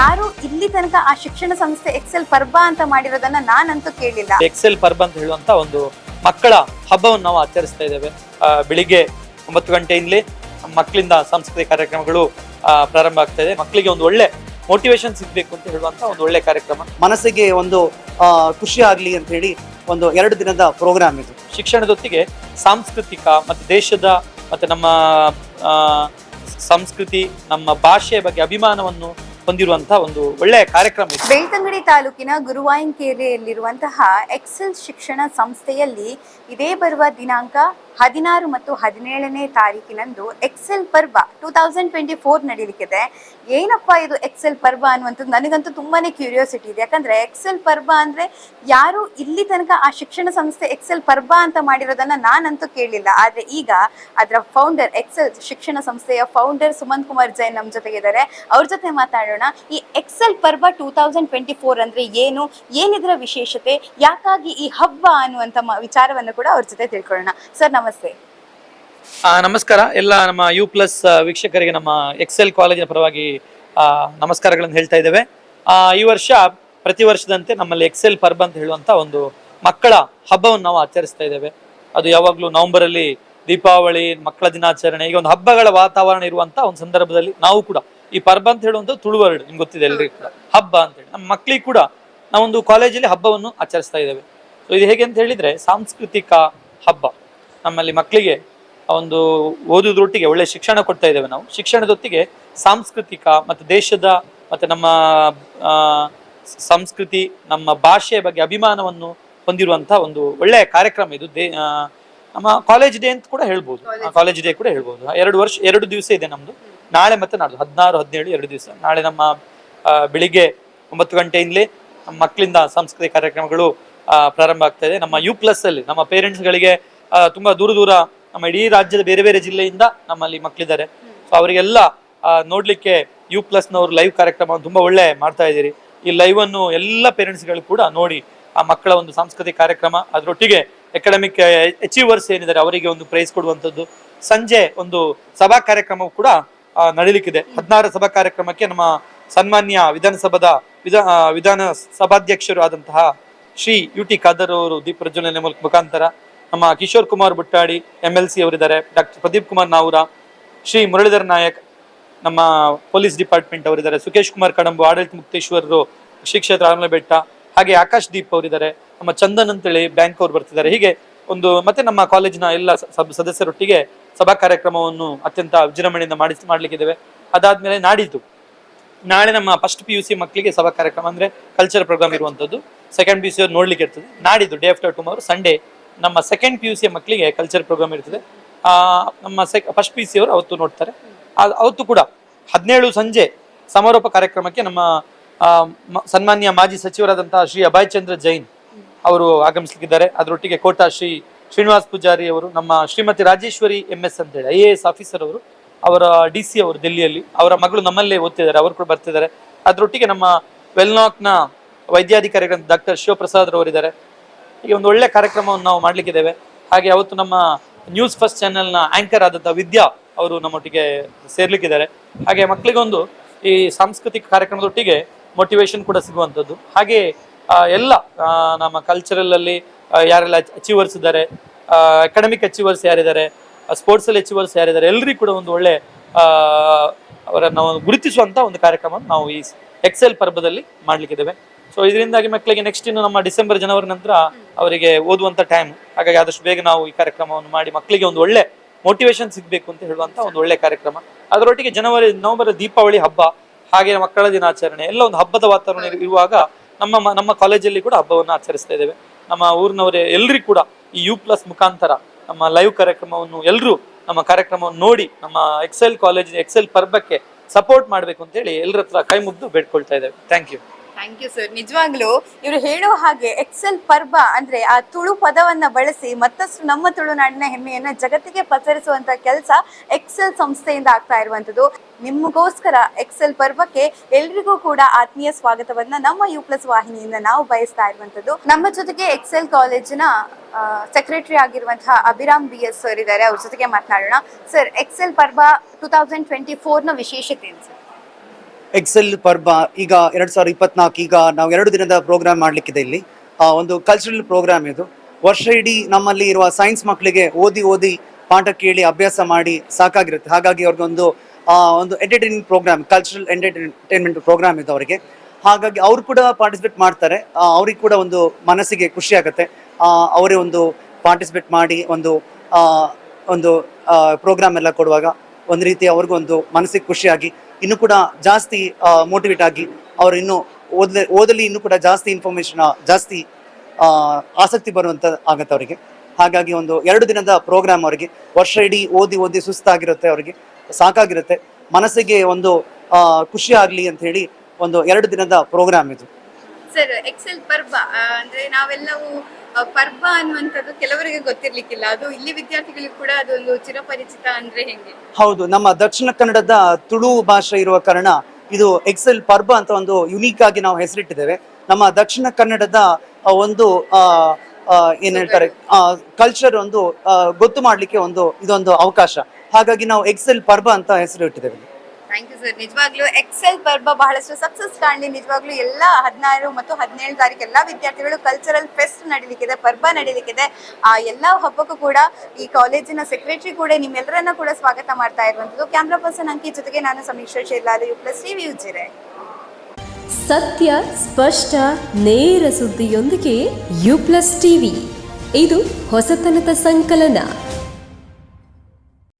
ಯಾರು ಇಲ್ಲಿ ತನಕ ಆ ಶಿಕ್ಷಣ ಸಂಸ್ಥೆ ಎಕ್ಸೆಲ್ ಪರ್ಬ ಅಂತ ಮಾಡಿರೋದನ್ನ ನಾನಂತೂ ಕೇಳಿಲ್ಲ. ಎಕ್ಸೆಲ್ ಪರ್ಬ ಅಂತ ಹೇಳುವಂತ ಒಂದು ಮಕ್ಕಳ ಹಬ್ಬವನ್ನು ನಾವು ಆಚರಿಸ್ತಾ ಇದ್ದೇವೆ. ಬೆಳಿಗ್ಗೆ ಒಂಬತ್ತು ಗಂಟೆಯಿಂದಲೇ ಮಕ್ಕಳಿಂದ ಸಾಂಸ್ಕೃತಿಕ ಕಾರ್ಯಕ್ರಮಗಳು ಪ್ರಾರಂಭ ಆಗ್ತಾ ಇದೆ. ಮಕ್ಕಳಿಗೆ ಒಂದು ಒಳ್ಳೆ ಮೋಟಿವೇಶನ್ ಸಿಗ್ಬೇಕು ಅಂತ ಹೇಳುವಂತ ಒಂದು ಒಳ್ಳೆ ಕಾರ್ಯಕ್ರಮ. ಮನಸ್ಸಿಗೆ ಒಂದು ಖುಷಿ ಆಗಲಿ ಅಂತ ಹೇಳಿ ಒಂದು ಎರಡು ದಿನದ ಪ್ರೋಗ್ರಾಮ್ ಇದು. ಶಿಕ್ಷಣದೊತ್ತಿಗೆ ಸಾಂಸ್ಕೃತಿಕ ಮತ್ತು ದೇಶದ ಮತ್ತು ನಮ್ಮ ಆ, ಸಂಸ್ಕೃತಿ ನಮ್ಮ ಭಾಷೆಯ ಬಗ್ಗೆ ಅಭಿಮಾನವನ್ನು ಹೊಂದಿರುವಂತಹ ಒಂದು ಒಳ್ಳೆಯ ಕಾರ್ಯಕ್ರಮ ಬೆಳ್ತಂಗಡಿ ತಾಲೂಕಿನ ಗುರುವಾಯಂಕೇರಿಯಲ್ಲಿರುವಂತಹ ಎಕ್ಸೆಲ್ ಶಿಕ್ಷಣ ಸಂಸ್ಥೆಯಲ್ಲಿ ಇದೇ ಬರುವ ದಿನಾಂಕ ಹದಿನಾರು ಮತ್ತು ಹದಿನೇಳನೇ ತಾರೀಕಿನಂದು Excel Parva two thousand twenty four ನಡೀಲಿಕ್ಕಿದೆ. ಏನಪ್ಪ ಇದು ಎಕ್ಸೆಲ್ ಪರ್ವ ಅನ್ನುವಂಥದ್ದು? ನನಗಂತೂ ತುಂಬಾನೇ ಕ್ಯೂರಿಯಾಸಿಟಿ ಇದೆ. ಯಾಕಂದ್ರೆ ಎಕ್ಸೆಲ್ ಪರ್ವ ಅಂದ್ರೆ ಯಾರು ಇಲ್ಲಿ ತನಕ ಆ ಶಿಕ್ಷಣ ಸಂಸ್ಥೆ ಎಕ್ಸೆಲ್ ಪರ್ವ ಅಂತ ಮಾಡಿರೋದನ್ನ ನಾನಂತೂ ಕೇಳಿಲ್ಲ. ಆದ್ರೆ ಈಗ ಅದರ ಫೌಂಡರ್ ಎಕ್ಸೆಲ್ ಶಿಕ್ಷಣ ಸಂಸ್ಥೆಯ ಫೌಂಡರ್ ಸುಮಂತ್ ಕುಮಾರ್ ಜೈನ್ ನಮ್ಮ ಜೊತೆಗಿದ್ದಾರೆ ಅವ್ರ ಜೊತೆ ಮಾತಾಡೋಣ. ಈ Excel Parva two thousand twenty four ಅಂದ್ರೆ ಏನು? ಏನಿದ್ರ ವಿಶೇಷತೆ? ಯಾಕಾಗಿ ಈ ಹಬ್ಬ ಅನ್ನುವಂಥ ವಿಚಾರವನ್ನು ಕೂಡ ಅವ್ರ ಜೊತೆ ತಿಳ್ಕೊಳ್ಳೋಣ. ಸರ್, ನಮಸ್ತೆ. ಆ, ನಮಸ್ಕಾರ. ಎಲ್ಲ ನಮ್ಮ ಯು ಪ್ಲಸ್ ವೀಕ್ಷಕರಿಗೆ ನಮ್ಮ ಎಕ್ಸೆಲ್ ಕಾಲೇಜಿನ ಪರವಾಗಿ ನಮಸ್ಕಾರಗಳನ್ನು ಹೇಳ್ತಾ ಇದ್ದೇವೆ. ಈ ವರ್ಷ ಪ್ರತಿ ವರ್ಷದಂತೆ ನಮ್ಮಲ್ಲಿ ಎಕ್ಸೆಲ್ ಪರ್ಬ್ ಅಂತ ಹೇಳುವಂತ ಒಂದು ಮಕ್ಕಳ ಹಬ್ಬವನ್ನು ನಾವು ಆಚರಿಸ್ತಾ ಇದ್ದೇವೆ. ಅದು ಯಾವಾಗಲೂ ನವೆಂಬರಲ್ಲಿ ದೀಪಾವಳಿ ಮಕ್ಕಳ ದಿನಾಚರಣೆ ಈಗ ಒಂದು ಹಬ್ಬಗಳ ವಾತಾವರಣ ಇರುವಂತ ಒಂದು ಸಂದರ್ಭದಲ್ಲಿ ನಾವು ಕೂಡ ಈ ಪರ್ಬ್ ಅಂತ ಹೇಳುವಂತ ತುಳುವರ್ಡ್. ನಿಮ್ಗೆ ಗೊತ್ತಿದೆ ಎಲ್ರಿಗೂ ಕೂಡ. ಹಬ್ಬ ಅಂತ ಹೇಳಿ. ನಮ್ಮ ಮಕ್ಕಳಿಗೆ ಕೂಡ ನಾವೊಂದು ಕಾಲೇಜಲ್ಲಿ ಹಬ್ಬವನ್ನು ಆಚರಿಸ್ತಾ ಇದ್ದೇವೆ. ಸೊ ಇದು ಹೇಗೆ ಅಂತ ಹೇಳಿದ್ರೆ ಸಾಂಸ್ಕೃತಿಕ ಹಬ್ಬ. ನಮ್ಮಲ್ಲಿ ಮಕ್ಕಳಿಗೆ ಒಂದು ಓದೋದ್ರೊಟ್ಟಿಗೆ ಒಳ್ಳೆ ಶಿಕ್ಷಣ ಕೊಡ್ತಾ ಇದ್ದೇವೆ ನಾವು. ಶಿಕ್ಷಣದೊತ್ತಿಗೆ ಸಾಂಸ್ಕೃತಿಕ ಮತ್ತು ದೇಶದ ಮತ್ತು ನಮ್ಮ ಸಂಸ್ಕೃತಿ ನಮ್ಮ ಭಾಷೆಯ ಬಗ್ಗೆ ಅಭಿಮಾನವನ್ನು ಹೊಂದಿರುವಂತಹ ಒಂದು ಒಳ್ಳೆಯ ಕಾರ್ಯಕ್ರಮ ಇದು. ದೇ ನಮ್ಮ ಕಾಲೇಜ್ ಡೇ ಅಂತ ಕೂಡ ಹೇಳ್ಬೋದು. ಕಾಲೇಜ್ ಡೇ ಕೂಡ ಹೇಳ್ಬೋದು. ಎರಡು ವರ್ಷ ಎರಡು ದಿವಸ ಇದೆ ನಮ್ಮದು ನಾಳೆ ಮತ್ತೆ ನಾಡ್ದು ಹದಿನಾರು ಹದಿನೇಳು ಎರಡು ದಿವಸ. ನಾಳೆ ನಮ್ಮ ಬೆಳಿಗ್ಗೆ ಒಂಬತ್ತು ಗಂಟೆಯಿಂದಲೇ ನಮ್ಮ ಮಕ್ಕಳಿಂದ ಸಾಂಸ್ಕೃತಿಕ ಕಾರ್ಯಕ್ರಮಗಳು ಪ್ರಾರಂಭ ಆಗ್ತಾ ಇದೆ. ನಮ್ಮ ಯು ಪ್ಲಸ್ ಅಲ್ಲಿ ನಮ್ಮ ಪೇರೆಂಟ್ಸ್ಗಳಿಗೆ ತುಂಬಾ ದೂರ ದೂರ ನಮ್ಮ ಇಡೀ ರಾಜ್ಯದ ಬೇರೆ ಬೇರೆ ಜಿಲ್ಲೆಯಿಂದ ನಮ್ಮಲ್ಲಿ ಮಕ್ಕಳಿದ್ದಾರೆ ಸೊ ಅವರಿಗೆಲ್ಲ ನೋಡ್ಲಿಕ್ಕೆ ಯು ಪ್ಲಸ್ನವರು ಲೈವ್ ಕಾರ್ಯಕ್ರಮ ತುಂಬಾ ಒಳ್ಳೆ ಮಾಡ್ತಾ ಇದ್ದೀರಿ. ಈ ಲೈವ್ ಅನ್ನು ಎಲ್ಲ ಪೇರೆಂಟ್ಸ್ಗಳು ಕೂಡ ನೋಡಿ ಆ ಮಕ್ಕಳ ಒಂದು ಸಾಂಸ್ಕೃತಿಕ ಕಾರ್ಯಕ್ರಮ, ಅದರೊಟ್ಟಿಗೆ ಅಕಾಡೆಮಿಕ್ ಅಚೀವರ್ಸ್ ಏನಿದ್ದಾರೆ ಅವರಿಗೆ ಒಂದು ಪ್ರೈಸ್ ಕೊಡುವಂಥದ್ದು. ಸಂಜೆ ಒಂದು ಸಭಾ ಕಾರ್ಯಕ್ರಮವು ಕೂಡ ನಡೀಲಿಕ್ಕಿದೆ. ಹದಿನಾರು ಸಭಾ ಕಾರ್ಯಕ್ರಮಕ್ಕೆ ನಮ್ಮ ಸನ್ಮಾನ್ಯ ವಿಧಾನಸಭಾದ ವಿಧಾನ ಸಭಾಧ್ಯಕ್ಷರು ಆದಂತಹ ಶ್ರೀ ಯು ಟಿ ಖಾದರ್ ಅವರು, ದೀಪ ಪ್ರಜ್ವಲನೆ ಮುಖಾಂತರ ನಮ್ಮ Kishore Kumar Buttadi M L C ಅವರಿದ್ದಾರೆ. ಡಾಕ್ಟರ್ ಪ್ರದೀಪ್ ಕುಮಾರ್ ನಾವೂರ, ಶ್ರೀ ಮುರಳೀಧರ್ ನಾಯಕ್, ನಮ್ಮ ಪೊಲೀಸ್ ಡಿಪಾರ್ಟ್ಮೆಂಟ್ ಅವರಿದ್ದಾರೆ. ಸುಖೇಶ್ ಕುಮಾರ್ ಕಡಂಬು, ಆಡಳಿತ ಮುಕ್ತೇಶ್ವರರು ಶ್ರೀ ಕ್ಷೇತ್ರ ಬೆಟ್ಟ ಹಾಗೆ ಆಕಾಶ್ ದೀಪ್ ಅವರಿದ್ದಾರೆ. ನಮ್ಮ ಚಂದನ್ ಅಂತೇಳಿ ಬ್ಯಾಂಕ್ ಅವರು ಬರ್ತಿದ್ದಾರೆ. ಹೀಗೆ ಒಂದು ಮತ್ತೆ ನಮ್ಮ ಕಾಲೇಜಿನ ಎಲ್ಲ ಸದಸ್ಯರೊಟ್ಟಿಗೆ ಸಭಾ ಕಾರ್ಯಕ್ರಮವನ್ನು ಅತ್ಯಂತ ವಿಜೃಂಭಣೆಯಿಂದ ಮಾಡಿ ಮಾಡ್ಲಿಕ್ಕಿದ್ದೇವೆ. ಅದಾದ್ಮೇಲೆ ನಾಡಿದ್ದು. ನಾಳೆ ನಮ್ಮ ಫಸ್ಟ್ ಪಿ ಯು ಸಿ ಮಕ್ಕಳಿಗೆ ಸಭಾ ಕಾರ್ಯಕ್ರಮ ಅಂದ್ರೆ ಕಲ್ಚರ್ ಪ್ರೋಗ್ರಾಮ್ ಇರುವಂತದ್ದು ಸೆಕೆಂಡ್ ಪಿ ಯು ಸಿ ಅವ್ರು ನೋಡ್ಲಿಕ್ಕೆ ಇರ್ತದೆ. ನಾಡಿದ್ದು ಡೇ ಆಫ್ಟರ್ ಟುಮಾರೋ ಸಂಡೇ ನಮ್ಮ ಸೆಕೆಂಡ್ ಪಿ ಯು ಸಿಯ ಮಕ್ಕಳಿಗೆ ಕಲ್ಚರ್ ಪ್ರೋಗ್ರಾಮ್ ಇರ್ತದೆ. ನಮ್ಮ ಸೆಕ್ ಫಸ್ಟ್ ಪಿ ಸಿ ಅವರು ಅವತ್ತು ನೋಡ್ತಾರೆ. ಅವತ್ತು ಕೂಡ ಹದಿನೇಳು ಸಂಜೆ ಸಮಾರೋಪ ಕಾರ್ಯಕ್ರಮಕ್ಕೆ ನಮ್ಮ ಸನ್ಮಾನ್ಯ ಮಾಜಿ ಸಚಿವರಾದಂತಹ ಶ್ರೀ ಅಭಯ್ ಚಂದ್ರ ಜೈನ್ ಅವರು ಆಗಮಿಸಲಿಕ್ಕಿದ್ದಾರೆ. ಅದರೊಟ್ಟಿಗೆ ಕೋಟಾ ಶ್ರೀ ಶ್ರೀನಿವಾಸ್ ಪೂಜಾರಿ ಅವರು, ನಮ್ಮ ಶ್ರೀಮತಿ ರಾಜೇಶ್ವರಿ ಎಂ ಎಸ್ ಅಂತೇಳಿ ಐ ಎ ಎಸ್ ಆಫೀಸರ್ ಅವರು, ಅವರ ಡಿ ಸಿ ಅವರು ದಿಲ್ಲಿಯಲ್ಲಿ, ಅವರ ಮಗಳು ನಮ್ಮಲ್ಲೇ ಓದ್ತಿದ್ದಾರೆ, ಅವರು ಕೂಡ ಬರ್ತಿದ್ದಾರೆ. ಅದರೊಟ್ಟಿಗೆ ನಮ್ಮ ವೆಲ್ನಾಕ್ನ ವೈದ್ಯಾಧಿಕಾರಿಗಳಂತ ಡಾಕ್ಟರ್ ಶಿವಪ್ರಸಾದ್ ಅವರಿದ್ದಾರೆ ಈಗ ಒಂದು ಒಳ್ಳೆ ಕಾರ್ಯಕ್ರಮವನ್ನು ನಾವು ಮಾಡಲಿಕ್ಕಿದ್ದೇವೆ. ಹಾಗೆ ಅವತ್ತು ನಮ್ಮ ನ್ಯೂಸ್ ಫಸ್ಟ್ ಚಾನೆಲ್ನ ಆಂಕರ್ ಆದಂಥ ವಿದ್ಯಾ ಅವರು ನಮ್ಮೊಟ್ಟಿಗೆ ಸೇರ್ಲಿಕ್ಕಿದ್ದಾರೆ. ಹಾಗೆ ಮಕ್ಕಳಿಗೊಂದು ಈ ಸಾಂಸ್ಕೃತಿಕ ಕಾರ್ಯಕ್ರಮದೊಟ್ಟಿಗೆ ಮೋಟಿವೇಶನ್ ಕೂಡ ಸಿಗುವಂಥದ್ದು. ಹಾಗೆ ಎಲ್ಲ ನಮ್ಮ ಕಲ್ಚರಲಲ್ಲಿ ಯಾರೆಲ್ಲ ಅಚೀವರ್ಸ್ ಇದ್ದಾರೆ ಅಕಾಡೆಮಿಕ್ ಅಚೀವರ್ಸ್ ಯಾರಿದ್ದಾರೆ ಸ್ಪೋರ್ಟ್ಸ್ ಅಲ್ಲಿ ಅಚೀವರ್ಸ್ ಯಾರಿದ್ದಾರೆ ಎಲ್ಲರಿಗೂ ಕೂಡ ಒಂದು ಒಳ್ಳೆ ಅವರನ್ನು ಗುರುತಿಸುವಂತ ಒಂದು ಕಾರ್ಯಕ್ರಮ ನಾವು ಈ ಎಕ್ಸೆಲ್ ಪರ್ಬದಲ್ಲಿ ಮಾಡ್ಲಿಕ್ಕಿದ್ದೇವೆ. ಸೊ ಇದರಿಂದಾಗಿ ಮಕ್ಕಳಿಗೆ ನೆಕ್ಸ್ಟ್ ಇನ್ನು ನಮ್ಮ ಡಿಸೆಂಬರ್ ಜನವರಿ ನಂತರ ಅವರಿಗೆ ಓದುವಂತ ಟೈಮ್ ಹಾಗಾಗಿ ಆದಷ್ಟು ಬೇಗ ನಾವು ಈ ಕಾರ್ಯಕ್ರಮವನ್ನು ಮಾಡಿ ಮಕ್ಕಳಿಗೆ ಒಂದು ಒಳ್ಳೆ ಮೋಟಿವೇಶನ್ ಸಿಗಬೇಕು ಅಂತ ಹೇಳುವಂತ ಒಂದು ಒಳ್ಳೆ ಕಾರ್ಯಕ್ರಮ. ಅದರೊಟ್ಟಿಗೆ ಜನವರಿ, ನವೆಂಬರ್ ದೀಪಾವಳಿ ಹಬ್ಬ, ಹಾಗೆ ಮಕ್ಕಳ ದಿನಾಚರಣೆ, ಎಲ್ಲ ಒಂದು ಹಬ್ಬದ ವಾತಾವರಣ ಇರುವಾಗ ನಮ್ಮ ನಮ್ಮ ಕಾಲೇಜಲ್ಲಿ ಕೂಡ ಹಬ್ಬವನ್ನು ಆಚರಿಸ್ತಾ ಇದ್ದೇವೆ. ನಮ್ಮ ಊರಿನವರೇ ಎಲ್ಲರಿಗೂ ಕೂಡ ಈ ಯು ಪ್ಲಸ್ ಮುಖಾಂತರ ನಮ್ಮ ಲೈವ್ ಕಾರ್ಯಕ್ರಮವನ್ನು ಎಲ್ಲರೂ ನಮ್ಮ ಕಾರ್ಯಕ್ರಮವನ್ನು ನೋಡಿ ನಮ್ಮ ಎಕ್ಸೆಲ್ ಕಾಲೇಜ್ ಎಕ್ಸೆಲ್ ಪರ್ಬಕ್ಕೆ ಸಪೋರ್ಟ್ ಮಾಡಬೇಕು ಅಂತೇಳಿ ಎಲ್ಲರ ಹತ್ರ ಕೈ ಮುಗ್ದು ಬೇಡ್ಕೊಳ್ತಾ ಇದ್ದೇವೆ. Thank you thank you sir ನಿಜವಾಗ್ಲೂ ಇವರು ಹೇಳೋ ಹಾಗೆ ಎಕ್ಸೆಲ್ ಪರ್ಬ ಅಂದ್ರೆ ಆ ತುಳು ಪದವನ್ನ ಬಳಸಿ ಮತ್ತಷ್ಟು ನಮ್ಮ ತುಳುನಾಡಿನ ಹೆಮ್ಮೆಯನ್ನ ಜಗತ್ತಿಗೆ ಪಸರಿಸುವಂತ ಕೆಲಸ ಎಕ್ಸೆಲ್ ಸಂಸ್ಥೆಯಿಂದ ಆಗ್ತಾ ಇರುವಂತದ್ದು ನಿಮಗೋಸ್ಕರ ಎಕ್ಸೆಲ್ ಪರ್ವಕ್ಕೆ ಎಲ್ರಿಗೂ ಕೂಡ ಆತ್ಮೀಯ ಸ್ವಾಗತವನ್ನ ನಮ್ಮ ಯು ಪ್ಲಸ್ ವಾಹಿನಿಯಿಂದ ನಾವು ಬಯಸ್ತಾ ಇರುವಂತದ್ದು ನಮ್ಮ ಜೊತೆಗೆ ಎಕ್ಸೆಲ್ ಕಾಲೇಜಿನ ಸೆಕ್ರೆಟರಿ ಆಗಿರುವಂತಹ ಅಭಿರಾಮ್ ಬಿ ಎಸ್ ಸರ್ ಇದ್ದಾರೆ. ಅವ್ರ ಜೊತೆಗೆ ಮಾತನಾಡೋಣ. Sir Excel Parva two thousand twenty ಫೋರ್ನ ವಿಶೇಷತೆ ಏನು ಸರ್ ಎಕ್ಸೆಲ್ ಪರ್ಬ, ಈಗ ಎರಡು ಸಾವಿರದ ಇಪ್ಪತ್ನಾಲ್ಕು, ಈಗ ನಾವು ಎರಡು ದಿನದ ಪ್ರೋಗ್ರಾಮ್ ಮಾಡಲಿಕ್ಕಿದೆ ಇಲ್ಲಿ. ಒಂದು ಕಲ್ಚರಲ್ ಪ್ರೋಗ್ರಾಮ್ ಇದು. ವರ್ಷ ಇಡೀ ನಮ್ಮಲ್ಲಿ ಇರುವ ಸೈನ್ಸ್ ಮಕ್ಕಳಿಗೆ ಓದಿ ಓದಿ ಪಾಠ ಕೇಳಿ ಅಭ್ಯಾಸ ಮಾಡಿ ಸಾಕಾಗಿರುತ್ತೆ. ಹಾಗಾಗಿ ಅವ್ರಿಗೊಂದು ಒಂದು entertaining program cultural entertainment program ಇದು ಅವರಿಗೆ. ಹಾಗಾಗಿ ಅವರು ಕೂಡ ಪಾರ್ಟಿಸಿಪೇಟ್ ಮಾಡ್ತಾರೆ. ಅವ್ರಿಗೆ ಕೂಡ ಒಂದು ಮನಸ್ಸಿಗೆ ಖುಷಿ ಆಗುತ್ತೆ. ಅವರೇ ಒಂದು ಪಾರ್ಟಿಸಿಪೇಟ್ ಮಾಡಿ ಒಂದು ಒಂದು ಪ್ರೋಗ್ರಾಮ್ ಎಲ್ಲ ಕೊಡುವಾಗ ಒಂದು ರೀತಿ ಅವ್ರಿಗೊಂದು ಮನಸ್ಸಿಗೆ ಖುಷಿಯಾಗಿ ಇನ್ನೂ ಕೂಡ ಜಾಸ್ತಿ ಮೋಟಿವೇಟ್ ಆಗಿ ಅವರು ಇನ್ನು ಓದಲಿ ಓದಲಿ ಇನ್ನು ಕೂಡ ಜಾಸ್ತಿ ಇನ್ಫಾರ್ಮೇಶನ್ ಜಾಸ್ತಿ ಆಸಕ್ತಿ ಬರುವಂತ ಆಗತ್ತೆ ಅವರಿಗೆ. ಹಾಗಾಗಿ ಒಂದು ಎರಡು ದಿನದ ಪ್ರೋಗ್ರಾಮ್ ಅವರಿಗೆ, ವರ್ಷ ಇಡೀ ಓದಿ ಓದಿ ಸುಸ್ತಾಗಿರುತ್ತೆ ಅವರಿಗೆ, ಸಾಕಾಗಿರುತ್ತೆ. ಮನಸ್ಸಿಗೆ ಒಂದು ಖುಷಿ ಆಗಲಿ ಅಂತ ಹೇಳಿ ಒಂದು ಎರಡು ದಿನದ ಪ್ರೋಗ್ರಾಮ್ ಇದು. ಸರ್ ಎಕ್ಸೆಲ್ ಪರ್ವ ಅಂದ್ರೆ ನಾವೆಲ್ಲವೂ ಪರ್ಬ ಅನ್ನುವಂಥದ್ದು ಕೆಲವರಿಗೆ ಗೊತ್ತಿರ್ಲಿಕ್ಕಿಲ್ಲ. ಅದು ಇಲ್ಲಿ ವಿದ್ಯಾರ್ಥಿಗಳಿಗೂ ಕೂಡ ಅದೊಂದು ಚಿರಪರಿಚಿತ ಅಂದ್ರೆ ಹೆಂಗೆ? ಹೌದು, ನಮ್ಮ ದಕ್ಷಿಣ ಕನ್ನಡದ ತುಳು ಭಾಷೆ ಇರುವ ಕಾರಣ ಇದು ಎಕ್ಸೆಲ್ ಪರ್ಬ ಅಂತ ಒಂದು ಯುನೀಕ್ ಆಗಿ ನಾವು ಹೆಸರಿಟ್ಟಿದ್ದೇವೆ. ನಮ್ಮ ದಕ್ಷಿಣ ಕನ್ನಡದ ಒಂದು ಏನ್ ಹೇಳ್ತಾರೆ ಕಲ್ಚರ್ ಒಂದು ಗೊತ್ತು ಮಾಡ್ಲಿಕ್ಕೆ ಒಂದು, ಇದೊಂದು ಅವಕಾಶ. ಹಾಗಾಗಿ ನಾವು ಎಕ್ಸೆಲ್ ಪರ್ಬ ಅಂತ ಹೆಸರು ಇಟ್ಟಿದ್ದೇವೆ. ಥ್ಯಾಂಕ್ ಯು ಸರ್ ನಿಜವಾಗ್ಲೂ ಎಕ್ಸೆಲ್ ಪರ್ಬ ಬಹಳಷ್ಟು ಸಕ್ಸಸ್ ಕಾಣಲಿ. ನಿಜವಾಗ್ಲೂ ಎಲ್ಲ ಹದಿನಾರು ಮತ್ತು ಹದಿನೇಳು ತಾರೀಕು ಎಲ್ಲ ವಿದ್ಯಾರ್ಥಿಗಳು ಕಲ್ಚರಲ್ ಫೆಸ್ಟ್ ನಡೀಲಿಕ್ಕಿದೆ, ಪರ್ಬ ನಡೀಲಿಕ್ಕಿದೆ. ಆ ಎಲ್ಲ ಹಬ್ಬಕ್ಕೂ ಕೂಡ ಈ ಕಾಲೇಜಿನ ಸೆಕ್ರೆಟರಿ ಕೂಡ ನಿಮ್ಮೆಲ್ಲರನ್ನ ಕೂಡ ಸ್ವಾಗತ ಮಾಡ್ತಾ ಇರುವಂಥದ್ದು. ಕ್ಯಾಮ್ರಾ ಪರ್ಸನ್ ಅಂಕಿ ಜೊತೆಗೆ ನಾನು Sameeksha Shelalu, U plus TV Ujire ಸತ್ಯ, ಸ್ಪಷ್ಟ, ನೇರ ಸುದ್ದಿಯೊಂದಿಗೆ ಯು ಪ್ಲಸ್ ಟಿವಿ ಇದು ಹೊಸತನದ ಸಂಕಲನ.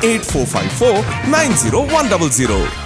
98454 90100.